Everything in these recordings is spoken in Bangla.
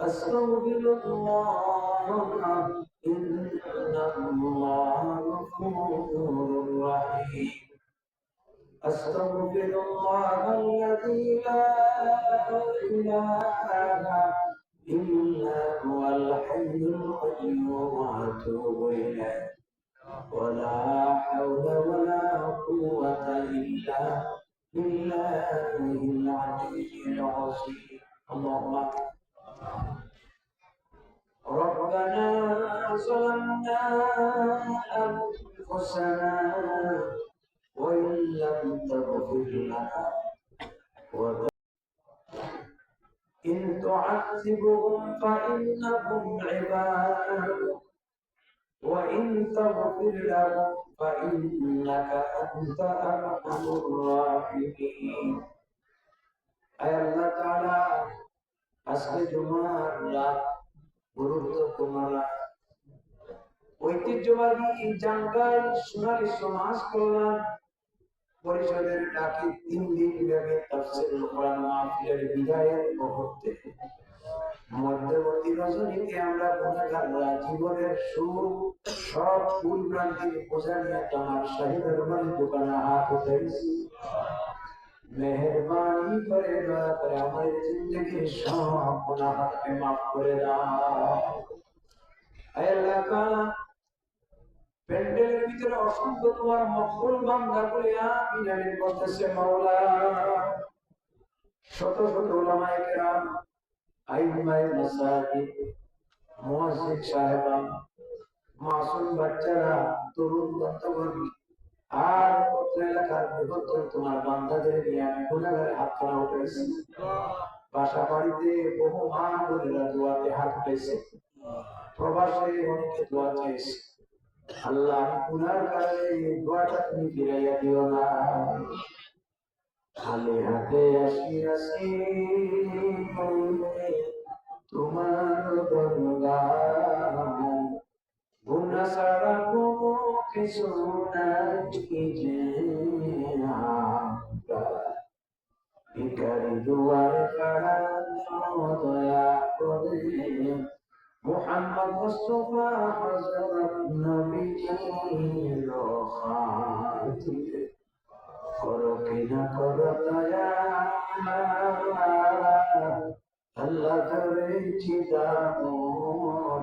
أستغفر الله إن الله غفور رحيم أستغفر الله الذي لا إله إلا هو الحي القيوم وأتوب إليه ولا حول ولا قوة إلا بالله العلي العظيم. اللهم ربنا ظلمنا أنفسنا وإن لم تغفر لنا إن تعذبهم فإنهم عباد وإن تغفر لهم فإنك أنت أرحم الراحمين. আজকে জুমার রাত গুরুত্বপূর্ণ রাত। ঐতিহ্যবাহী সোনালী সমাজ কল্যাণ পরিষদের ডাকে তিন দিন ব্যাপী তাফসীর কোরআন মাহফিলের বিদায়ের মুহূর্তে। মধ্যবর্তী রজনীতে আমরা গুণাগাররা জীবনের সুখ, সব ভুল ভ্রান্তির বোঝা নিয়ে তোমার শাহিদের দোকানে হাত উঠেছি মেহরবানি করে দয়া করে আমার জিন্দগির সব গুনাহকে মাফ করে দাও। আয় প্যান্ডেলের ভিতরে অসংখ্য তোমার মকবুল বান্দা করে আমিন বলতেছে মাওলা। শত শত কেরাম সাহেবান মাসুম বাচ্চারা, তরুণ বন্ধুগণ আর এলাকার বৃহত্তর তোমার বান্দাদের নিয়ে আমি গুণাগারে হাত তোলা উঠেছি। বাসা বাড়িতে বহু মা বোনেরা দোয়াতে হাত উঠেছে। প্রবাসে অনেকে দোয়া চেয়েছে আল্লাহ, আমি গুনার কারণে এই দোয়াটা তুমি ফিরাইয়া দিও না। খালি হাতে আসি আসি তোমার দরবার গুনা সারা কোনো কিছু নাই যে ভিখারি দুয়ার কাড়া দয়া করে মোহাম্মদ মুস্তফা হযরত নবীজি খাতিরে করো কিনা করো দয়া আল্লাহ ধরেছি দামন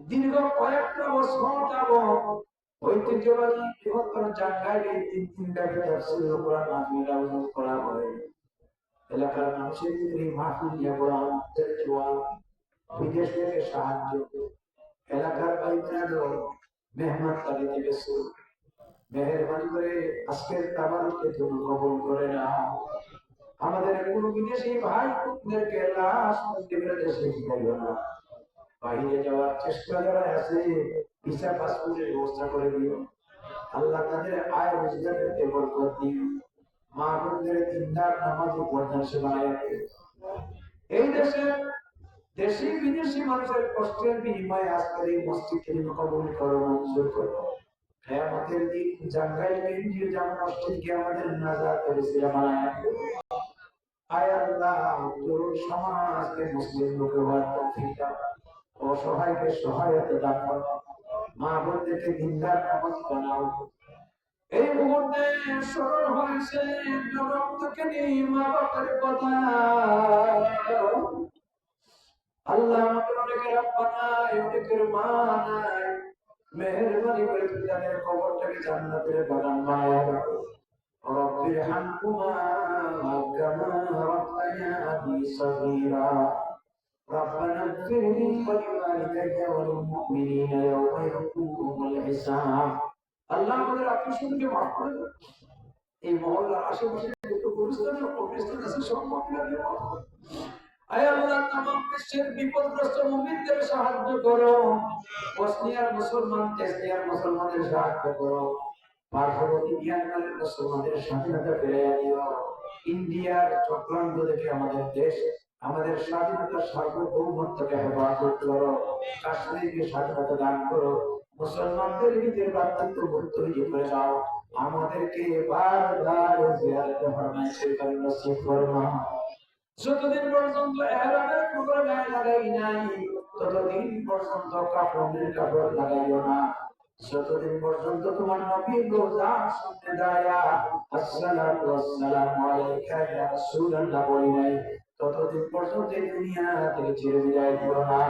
দীর্ঘ কয়েকটা বছর যাবত ঐতিহ্যবাহী বৃহত্তর জায়গায় তিন তিন ব্যাপী তাফসীর করা হয়। এলাকার মানুষের এই মাহফিল আমাদের বিদেশ থেকে সাহায্য। এলাকার বাইকরা মেহমান তালিতে মেহরবানি করে আজকের তাবারুকে কবুল করে না আমাদের কোনো বিদেশি ভাই বোনদেরকে লাশ দেশে না। বাইরে যাওয়ার চেষ্টা যারা আছে, ভিসা পাসপোর্টের ব্যবস্থা করে দিও। আল্লাহ তাদের আয় রোজগারের বরকত দিও মা বোনদের দিনদার, নামাজ পর্দার বানায় এই দেশে দেশি বিদেশি মানুষের কষ্টের বিনিময়ে আজকের এই মসজিদকে কবুল করো, মঞ্জুর করো। কেয়ামতের দিন জাঙ্গাই কেন্দ্রীয় আমাদের নাজাত করেছিল বানায় আয় আল্লাহ তরুণ সমাজকে মুসলিম হওয়ার অসহায়কে সহায়তা দান করো। মা বোনদেরকে দিনদার নামাজ বানাও এই মুহূর্তে স্মরণ হয়েছে থেকে নেই মা বাবার কথা। আল্লাহ আমাদের অনেকের আব্বা নাই, অনেকের মা নাই। মেহরবানি করে পিতাদের কবরটাকে জান্নাতের বাগান বানায়। হামকুমা ربنا اغفر لي ولوالدي وللمؤمنين يوم يقوم الحساب আল্লাহ আমাদের আকর্ষণকে মাফ করে দেন এই মহল্লার আশেপাশে যত গুরুস্থান ও কবরস্থান আছে সব মহিলাদের মাফ করে আয় আল্লাহ তামাম বিশ্বের বিপদগ্রস্ত মুমিনদের সাহায্য করো বসনিয়ার মুসলমান চেসনিয়ার মুসলমানদের সাহায্য করো পার্শ্ববর্তী মিয়ানমারের মুসলমানদের স্বাধীনতা ফিরে দিও ইন্ডিয়ার চক্রান্ত থেকে আমাদের দেশ আমাদের স্বাধীনতার সার্বভৌমত্বকে হেফাজত করো কাশ্মীরকে স্বাধীনতা দান করো, মুসলমানদের নিজের ভ্রাতৃত্ব বোধ তৈরি করে দাও। আমাদেরকে বারবার জিয়ারতে নসিব ফরমা। যতদিন পর্যন্ত এহরামের কাপড় গায়ে লাগাই নাই, ততদিন পর্যন্ত কাপড়ের কাপড় লাগাইও না। যতদিন পর্যন্ত তোমার সামনে দাঁড়ায়া আসসালাতু আলাইকা ইয়া রাসূলুল্লাহ বলি নাই ততদিন পর্যন্ত এই দুনিয়া থেকে চির বিদায় দিও না।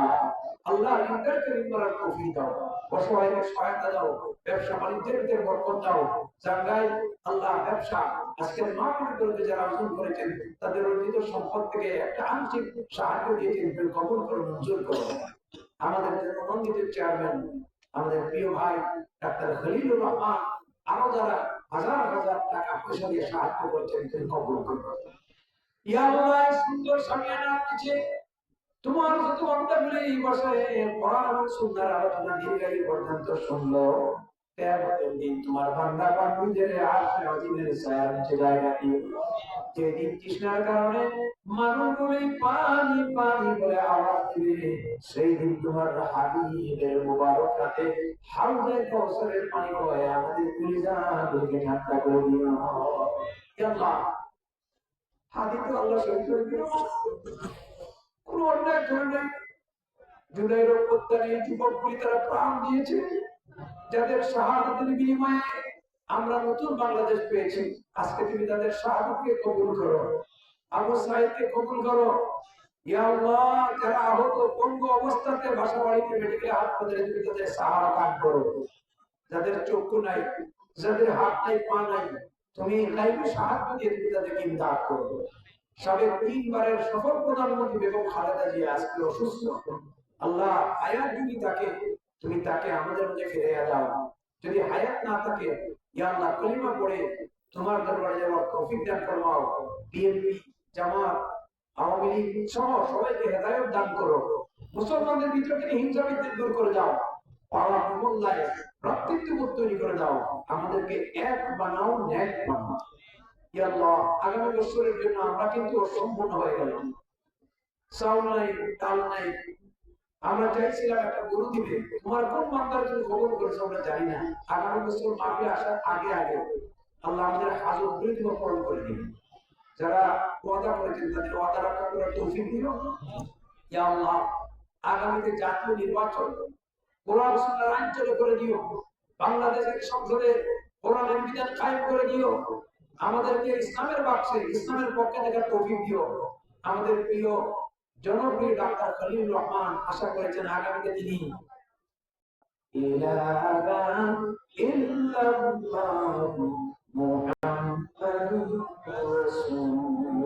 আল্লাহ ইনকার করিম করার তৌফিক দাও। অসহায়কে সহায়তা দাও। ব্যবসা বাণিজ্যের ভিতরে বরকত দাও। জায়গায় আল্লাহ ব্যবসা আজকের মা মনে করবে যারা অর্জন করেছেন, তাদের অর্জিত সম্পদ থেকে একটা আংশিক সাহায্য দিয়েছেন কবুল করো মঞ্জুর করো আমাদের জনমন্দিত চেয়ারম্যান, আমাদের প্রিয় ভাই, ডাক্তার খলিলুর রহমান, আরও যারা হাজার হাজার টাকা পয়সা দিয়ে সাহায্য করছেন তুমি কবুল করো তৃষ্ণার কারণে মানুষগুলি পানি পানি বলে আওয়াজ দিবে সেই দিন তোমার হাবিবের মুবারক রাতে হাউজে কৌশলের পানি বয়ে আমাদের ঠান্ডা করে দিও। ইয়া আল্লাহ হাদি তো আল্লাহ সহ্য কোন অন্যায় করে নাই। এই তারা প্রাণ দিয়েছে। যাদের শাহাদাতের বিনিময়ে আমরা নতুন বাংলাদেশ পেয়েছি। আজকে তুমি তাদের শাহাদাতকে কবুল করো। আবু সাইদকে কবুল করো। যারা আহত পঙ্গু অবস্থাতে বাসা বাড়িতে মেডিকেল হাসপাতালে তুমি তাদের সাহারা করো। যাদের চক্ষু নাই, যাদের হাত নাই, পা নাই তুমি লাইফে সাহায্য দিয়ে তুমি তাদেরকে ইমদাদ করো সাবেক তিনবারের সফল প্রধানমন্ত্রী বেগম খালেদা জিয়া আজকে অসুস্থ। আল্লাহ হায়াত যদি তাকে, তুমি তাকে আমাদের মধ্যে ফিরে দাও। যদি হায়াত না থাকে, ইয়া আল্লাহ কলিমা পড়ে তোমার দরবারে যাওয়ার তৌফিক দান ফরমাও বিএনপি, জামাত, আওয়ামী লীগ সহ সবাইকে হেদায়ত দান করো। মুসলমানদের ভিতর হিংসা দূর করে দাও। পাড়া মহল্লায় ভ্রাতৃত্ববোধ তৈরি করে দাও। আমাদেরকে এক বানাও ন্যাক বানাও। আগামী বছরের জন্য আমরা কিন্তু অসম্পূর্ণ হয়ে গেলাম। চাউল নাই, ডাল নাই। আমরা চাইছিলাম একটা গরু দিবে। তোমার কোন মাত্রার জন্য খবর করেছে আমরা জানি না। আগামী বছর মাফি আসার আগে আগে আল্লাহ আমাদের গুলি তুমি পূরণ করে দিবে। যারা ওয়াদা করেছেন তাদের ওয়াদা রক্ষা করার তৌফিক ইয়া আল্লাহ, আগামীতে জাতীয় নির্বাচন কোরআন সুন্নাহর আইন চালু করে দিও। বাংলাদেশের সংসদে কোরআনের বিধান কায়েম করে দিও। আমাদেরকে ইসলামের বাক্সে, ইসলামের পক্ষে দেখার তৌফিক দিও। আমাদের প্রিয় জনপ্রিয় ডাক্তার খলিল রহমান আশা করেছেন আগামীতে তিনি ইলাহা ইল্লাল্লাহ মুহাম্মাদুর রাসূলুল্লাহ।